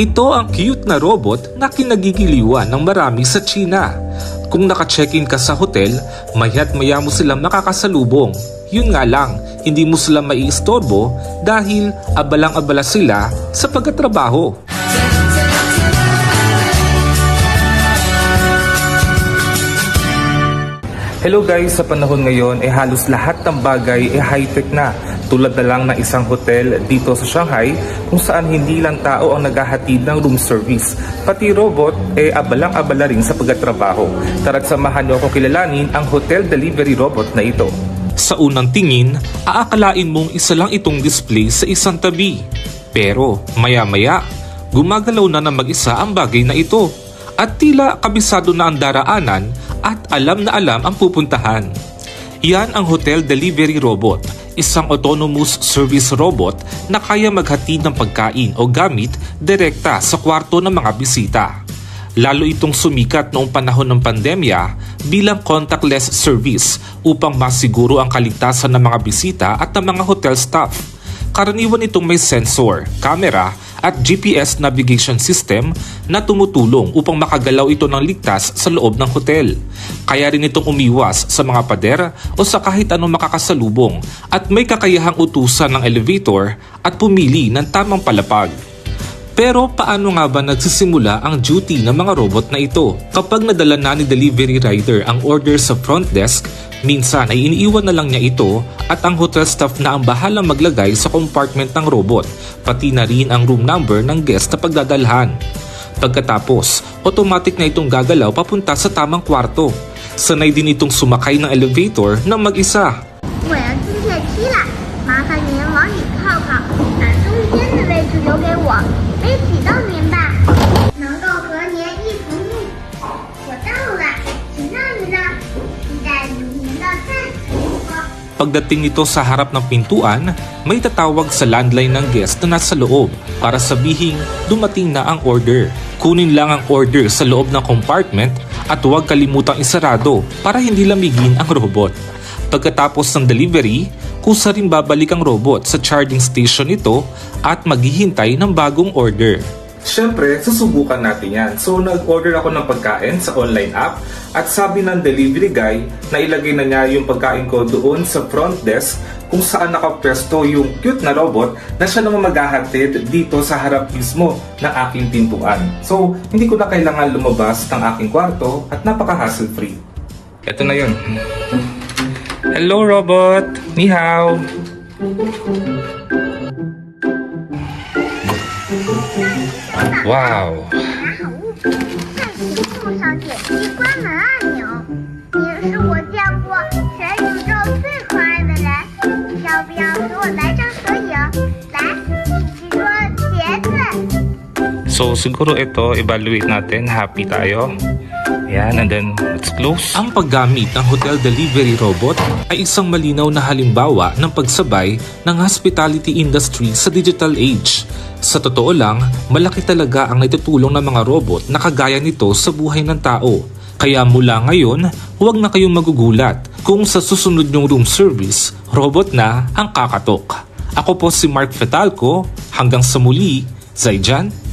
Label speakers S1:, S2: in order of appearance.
S1: Ito ang cute na robot na kinagigiliwan ng marami sa China. Kung naka-check-in ka sa hotel, mayat maya mo silang makakasalubong. Yun nga lang, hindi mo sila maiistorbo dahil abalang-abala sila sa pagkatrabaho. Hello guys, sa panahon ngayon eh halos lahat ng bagay eh high-tech na. Tulad na lang ng isang hotel dito sa Shanghai kung saan hindi lang tao ang naghahatid ng room service. Pati robot eh abalang-abala rin sa pagtatrabaho. Tara't samahan niyo ako kilalanin ang hotel delivery robot na ito. Sa unang tingin, aakalain mong isa lang itong display sa isang tabi. Pero maya-maya, gumagalaw na ng mag-isa ang bagay na ito. At tila kabisado na ang daraanan at alam na alam ang pupuntahan. Yan ang Hotel Delivery Robot, isang autonomous service robot na kaya maghatid ng pagkain o gamit direkta sa kwarto ng mga bisita. Lalo itong sumikat noong panahon ng pandemya bilang contactless service upang masiguro ang kaligtasan ng mga bisita at ng mga hotel staff. Karaniwan itong may sensor, camera at GPS navigation system na tumutulong upang makagalaw ito ng ligtas sa loob ng hotel. Kaya rin itong umiwas sa mga pader o sa kahit anong makakasalubong at may kakayahang utusan ng elevator at pumili ng tamang palapag. Pero paano nga ba nagsisimula ang duty ng mga robot na ito? Kapag nadala na ni delivery rider ang order sa front desk, minsan ay iniiwan na lang niya ito at ang hotel staff na ang bahalang maglagay sa compartment ng robot, pati na rin ang room number ng guest na pagdadalhan. Pagkatapos, automatic na itong gagalaw papunta sa tamang kwarto. Sanay din itong sumakay ng elevator ng mag-isa.
S2: 我要进电梯了，麻烦您往里靠靠，把中间的位置 留给我，没挤到您吧？能够和您一同入伙，我到了，请让一让，期待与您的再次联合。
S1: Pagdating nito sa harap ng pintuan, may tatawag sa landline ng guest na nasa loob para sabihing dumating na ang order. Kunin lang ang order sa loob ng compartment at huwag kalimutang isarado para hindi lamigin ang robot. Pagkatapos ng delivery, kusa rin babalik ang robot sa charging station nito at maghihintay ng bagong order. Siyempre, susubukan natin yan. So, nag-order ako ng pagkain sa online app at sabi ng delivery guy na ilagay na niya yung pagkain ko doon sa front desk kung saan nakapwesto yung cute na robot na siya naman maghahatid dito sa harap mismo ng aking pintuan. So, hindi ko na kailangan lumabas ng aking kwarto at napaka-hassle free. Ito na yun. Hello, robot! Ni hao! Wow!
S2: 拿好物品，暂行送上点击关门按钮。您是我见过全宇宙最可爱的人，要不要和我来张合影？来，一起说茄子。
S1: So siguro ito, evaluate natin. Happy tayo. Yan, and then let's close. Ang paggamit ng hotel delivery robot ay isang malinaw na halimbawa ng pagsabay ng hospitality industry sa digital age. Sa totoo lang, malaki talaga ang naitutulong ng mga robot na kagaya nito sa buhay ng tao. Kaya mula ngayon, huwag na kayong magugulat kung sa susunod nyong room service, robot na ang kakatok. Ako po si Mark Fetalco. Hanggang sa muli, Zaijan